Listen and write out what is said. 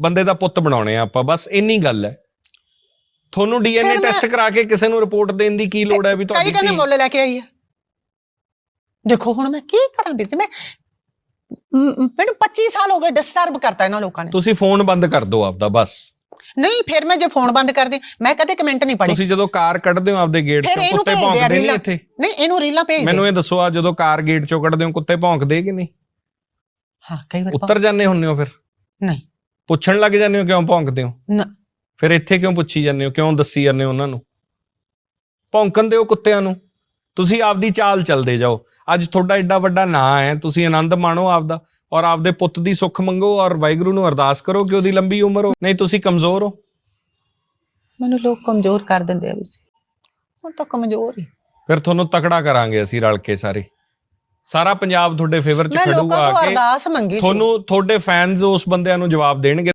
ਬੰਦੇ ਦਾ ਪੁੱਤ ਬਣਾਉਣੇ ਆ ਆਪਾਂ ਬਸ ਇੰਨੀ ਗੱਲ ਹੈ। ਤੁਹਾਨੂੰ ਡੀਐਨਏ ਫਿਰ ਮੈਂ- ਟੈਸਟ ਕਰਾ ਕੇ ਕਿਸੇ ਨੂੰ ਰਿਪੋਰਟ ਦੇਣ ਦੀ ਕੀ ਲੋੜ ਹੈ ਵੀ ਕਈ ਕਹਿੰਦੇ ਮੁੱਲ ਲੈ ਕੇ ਆਈ ਆ ਦੇਖੋ ਹੁਣ ਮੈਂ ਕੀ ਕਰਾਂ ਵੀਰ ਜੀ? ਮੈਂ ਮ- ਮ- ਮੈਨੂੰ 25 ਸਾਲ ਹੋ ਗਏ ਡਿਸਟਰਬ ਕਰਤਾ ਇਹਨਾਂ ਲੋਕਾਂ ਨੇ। ਤੁਸੀਂ ਫੋਨ ਬੰਦ ਕਰ ਦਿਓ ਆਪਦਾ ਬਸ। ਨਹੀਂ ਫਿਰ ਮੈਂ ਜੇ ਫੋਨ ਬੰਦ ਕਰ ਦੇ ਮੈਂ ਕਦੇ ਕਮੈਂਟ ਨਹੀਂ ਪੜ੍ਹੇ। ਤੁਸੀਂ ਜਦੋਂ ਕਾਰ ਕੱਢਦੇ ਹੋ ਆਪਦੇ ਗੇਟ ਫਿਰ ਚੋਂ ਇਹਨੂੰ ਕੁੱਤੇ ਭੇਜਦੇ ਆ ਭੌਂਕਦੇ ਨਹੀਂ ਰੀਲਾਂ। ਇੱਥੇ? ਨਹੀਂ ਇਹਨੂੰ ਰੀਲਾਂ ਭੇਜ ਮੈਨੂੰ ਇਹ ਦੱਸੋ ਆ ਜਦੋਂ ਕਾਰ ਗੇਟ ਚੋਂ ਕੱਢਦੇ ਹੋ ਕੁੱਤੇ ਭੌਂਕਦੇ ਕਿ ਨਹੀਂ? ਹਾਂ ਕਈ ਵਾਰ ਉੱਤਰ ਜਾਂਦੇ ਹੁੰਦੇ ਹੋ ਫਿਰ? ਨਹੀਂ। ਪੁੱਛਣ ਲੱਗ ਜਾਂਦੇ ਹੋ ਕਿਉਂ ਭੌਂਕਦੇ ਹੋ? ਨਾ। ਫਿਰ ਇੱਥੇ ਕਿਉਂ ਪੁੱਛੀ ਜਾਂਦੇ ਹੋ? ਕਿਉਂ ਦੱਸੀ ਜਾਂਦੇ ਹੋ ਉਹਨਾਂ ਨੂੰ? ਭੌਂਕਣ ਦਿਓ ਕੁੱਤਿਆਂ ਨੂੰ। ਤੁਸੀਂ ਆਪਦੀ ਚਾਲ ਚੱਲਦੇ ਜਾਓ। ਅੱਜ ਤੁਹਾਡਾ ਐਡਾ ਵੱਡਾ ਨਾਂ ਹੈ ਤੁਸੀਂ ਆਨੰਦ ਮਾਣੋ ਆਪਦਾ ਔਰ ਆਪਦੇ ਪੁੱਤ ਦੀ ਸੁੱਖ ਮੰਗੋ ਔਰ ਵਾਹਿਗੁਰੂ ਨੂੰ ਅਰਦਾਸ ਕਰੋ ਕਿ ਉਹਦੀ ਲੰਬੀ ਉਮਰ ਹੋ ਨਹੀਂ ਤੁਸੀਂ ਕਮਜ਼ੋਰ ਹੋ। ਮੈਨੂੰ ਲੋਕ ਕਮਜ਼ੋਰ ਕਰ ਦਿੰਦੇ ਆ ਵੀ ਹੁਣ ਤਾਂ ਕਮਜ਼ੋਰ ਹੀ। ਫਿਰ ਤੁਹਾਨੂੰ ਤਕੜਾ ਕਰਾਂਗੇ ਅਸੀਂ ਰਲ ਕੇ ਸਾਰੇ। ਸਾਰਾ ਪੰਜਾਬ ਤੁਹਾਡੇ ਫੇਵਰ ਚ ਮੈਂ ਲੋਕਾਂ ਖੜੂਗਾ ਤੋਂ ਆ ਕੇ। ਅਰਦਾਸ ਮੰਗੀ ਸੀ। ਤੁਹਾਨੂੰ ਤੁਹਾਡੇ ਫੈਨਸ ਉਸ ਬੰਦਿਆਂ ਨੂੰ ਜਵਾਬ ਦੇਣਗੇ।